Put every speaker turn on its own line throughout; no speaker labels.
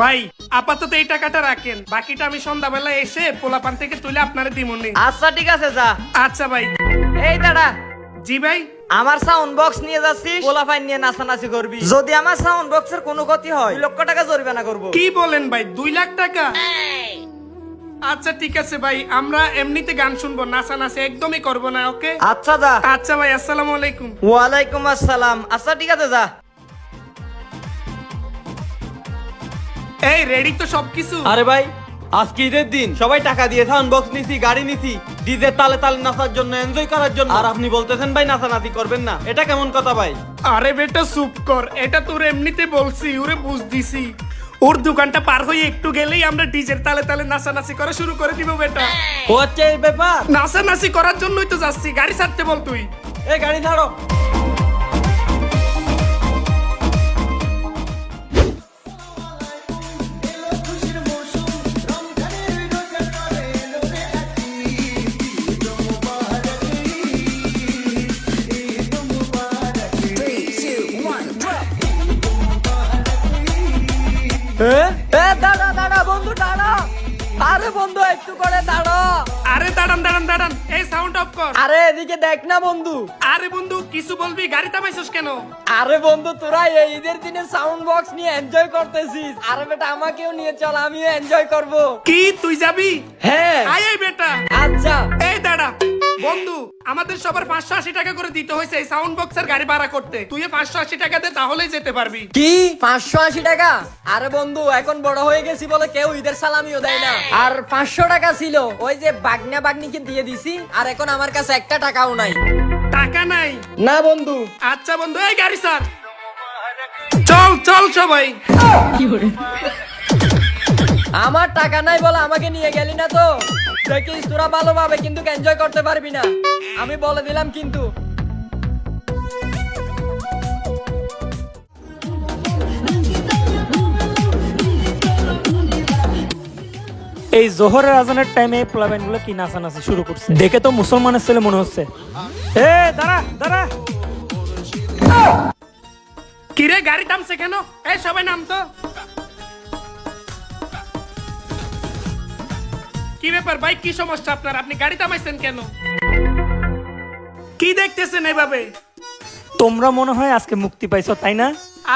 ভাই আপাতত এই টাকাটা রাখেন। বাকিটা আমি সন্ধ্যাবেলা এসে পোলাপান থেকে তুলে আপনারে দিমুনি
আচ্ছা ঠিক আছে যা।
আচ্ছা ভাই।
এই দাদা
জি ভাই।
আমার সাউন্ড বক্স নিয়ে যাচ্ছি পোলাপাইন নিয়ে নাচানাচি করবি। যদি আমার সাউন্ড বক্সের কোনো ক্ষতি হয় দুই লক্ষ টাকা জরিমানা করব।
কি বলেন ভাই? দুই লাখ টাকা? আচ্ছা ঠিক আছে ভাই। আমরা এমনিতে গান শুনব নাচা নাচে একদমই করব না ওকে?
আচ্ছা যা।
আচ্ছা ভাই আসসালামু আলাইকুম।
ওয়ালাইকুম আসসালাম। আচ্ছা ঠিক আছে যা।
এই রেডি তো সবকিছু।
আরে ভাই আজকে ঈদের দিন। সবাই টাকা দিয়ে সাউন্ড বক্স নিছি গাড়ি নিছি ডিজে তালে তালে নাচার জন্য এনজয় করার জন্য। আর আপনি বলতেছেন ভাই নাচানাচি করবেন না। এটা কেমন কথা ভাই?
আরে বেটা চুপ কর। এটা তোর এমনিতে বলছি ওরে বুঝ দিছি। ওর দোকানটা পার হয়ে একটু গেলেই আমরা ডিজের তালে তালে নাচানাচি করা শুরু করে দিব বেটা।
ও হচ্ছে এই ব্যাপার।
নাচানাচি করার জন্যই তো যাচ্ছি গাড়ি ছাড়তে বল তুই।
এই গাড়ি ছাড়ো।
দাঁড়া দাঁড়া বন্ধু দাঁড়া। আরে বন্ধু একটু করে দাঁড়া।
আরে দাঁড়ান দাঁড়ান দাঁড়ান। এই সাউন্ড অফ কর।
আরে এদিকে দেখ না বন্ধু।
আরে বন্ধু কিছু বলবি? গাড়ি থামাইছিস কেন?
আরে বন্ধু তোরা এই ঈদের দিনে সাউন্ড বক্স নিয়ে এনজয় করতেছিস। আরে বেটা আমাকেও নিয়ে চল আমিও এনজয় করব।
কি তুই যাবি?
হ্যাঁ।
আয় আয় বেটা।
আচ্ছা।
এই দাঁড়া। আমাদের সবার পাঁচশো আশি টাকা করে দিতে হয়েছে এই সাউন্ড বক্সের গাড়ি ভাড়া করতে। তুই পাঁচশো আশি টাকা দে তাহলেই যেতে পারবি।
কি? পাঁচশো আশি টাকা? আরে বন্ধু এখন বড় হয়ে গেছি বলে কেউ ঈদের সালামিও দেয় না। আর পাঁচশো টাকা ছিল ওই যে বাগনা বাগনিকে দিয়ে দিছি আর এখন আমার কাছে একটা টাকাও নাই।
টাকা নাই?
না বন্ধু।
আচ্ছা বন্ধু এই গাড়ি স্যার। চল চল সবাই।
আমার টাকা নাই বলে আমাকে নিয়ে গেলি না তো? দেখিস তোরা ভালোভাবে কিন্তু এনজয় করতে পারবি না। আমি বলে দিলাম কিন্তু।
এই জোহরের আজানের টাইমে প্লাবেনগুলো কি নাচানাচি শুরু করছে? দেখে তো মুসলমানের ছেলে মনে হচ্ছে। এ দাঁড়া দাঁড়া।
কিরে গাড়ি থামছে কেন? এই সবাই নাম তো কি ব্যাপার ভাই? কি সমস্যা আপনার? আপনি গাড়ি থামাইছেন কেন? কি দেখতেছেন এভাবে?
তোমরা মনে হয় আজকে মুক্তি পাইছো তাই না?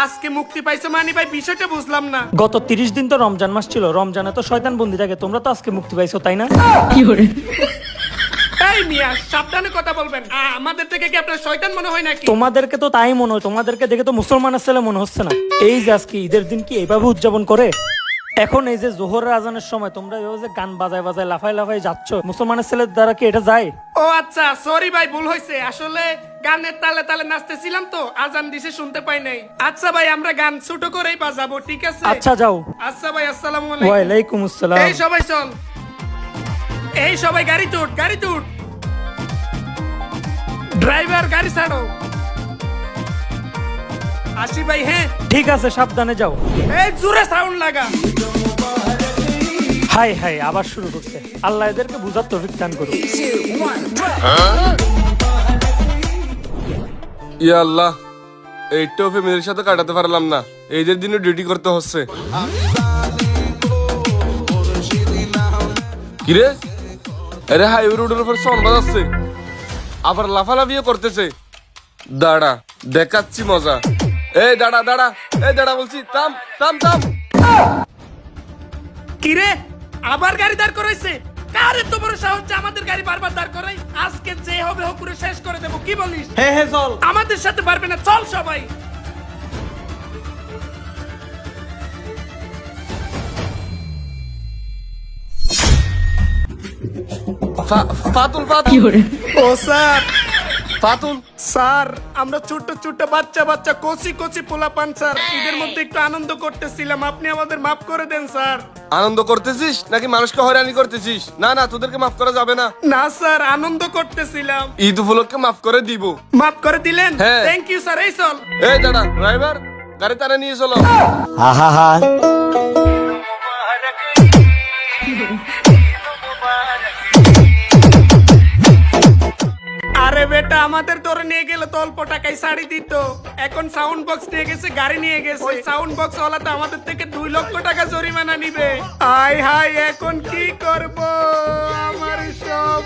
আজকে মুক্তি পাইছো মানে ভাই বিষয়টা বুঝলাম না।
গত তিরিশ দিন তো রমজান মাস ছিল রমজানে তো শয়তান বন্দি থাকে তোমরা তো আজকে মুক্তি পাইছো তাই না?
এই মিয়া সাবধানে কথা বলবেন। আমাদের থেকে কি আপনার শয়তান মনে হয় নাকি?
তোমাদেরকে তো তাই মনে হয় তোমাদেরকে দেখে তো মুসলমানের ছেলে মনে হচ্ছে না। এই যে আজকে ঈদের দিন কি এইভাবে উদযাপন করে? এখন এই যে জোহরের আজানের সময় তোমরা এভাবে যে গান বাজায় বাজায় লাফাই লাফাই যাচ্ছ মুসলমানের ছেলের দ্বারা কি এটা যায়?
ও আচ্ছা সরি ভাই ভুল হয়েছে আসলে গানের তালে তালে নাচতেছিলাম তো আজান দিছে শুনতে পাই নাই। আচ্ছা ভাই আমরা গান ছোট করেই বাজাবো ঠিক আছে?
আচ্ছা যাও।
আচ্ছা ভাই আসসালামু আলাইকুম।
ওয়ালাইকুম আসসালাম।
এই সবাই চল। এই সবাই গাড়ি তুট গাড়ি তুট। ড্রাইভার গাড়ি ছাড়ো। আসি ভাই হ্যাঁ।
ঠিক আছে সাবধানে যাও।
এই জোরে সাউন্ড লাগা।
হাই হাই আবার শুরু করছে। আল্লাহ এদেরকে বুঝার তৌফিক দান করুক।
ইয়া আল্লাহ এইটাও ফ্যামিলির সাথে কাটাতে পারলাম না। এইদের দিনে ডিউটি করতে হচ্ছে। কিরে? আরে হাইওয়ে রোডের উপর সন বাজাচ্ছে। আবার লাফালাফিও করতেছে। দাঁড়া দেখাচ্ছি মজা। এই দাঁড়া দাঁড়া। এই দাঁড়া বলছি থাম থাম থাম।
কিরে? আবার গাড়ি দাঁড় করাইছে? কারে তো বড় সাহস যে আমাদের গাড়ি বারবার দাঁড় করাই? আজকে যে হবে হোক করে শেষ করে দেবো কি বলিস?
হ্যাঁ হ্যাঁ চল।
আমাদের সাথে পারবে না চল সবাই।
ফাতুল ফাতুল।
ও স্যার।
ফাতুল?
স্যার আমরা ছোট ছোট বাচ্চা বাচ্চা কচি কচি পোলাপান স্যার। ঈদের মধ্যে একটু আনন্দ করতেছিলাম। আপনি আমাদের মাফ করে দেন স্যার।
আনন্দ করতেছিস? নাকি মানুষকে হয়রানি করতেছিস? না না তোদেরকে মাফ করা যাবে না।
না স্যার আনন্দ করতেছিলাম।
ঈদ উপলক্ষে মাফ করে দিব।
মাফ করে দিলেন?
হ্যাঁ।
থ্যাংক ইউ স্যার এই চল।
এই দাঁড়া ড্রাইভার গাড়ি তারা নিয়ে চলো।
আরে বেটা আমাদের ধরে নিয়ে গেলে তো অল্প টাকায় শাড়ি দিত। এখন সাউন্ড বক্স নিয়ে গেছে গাড়ি নিয়ে গেছে। ওই সাউন্ড বক্স ওয়ালা তো আমাদের থেকে দুই লক্ষ টাকা জরিমানা নিবে। হাই হাই এখন কি করব? আমার সব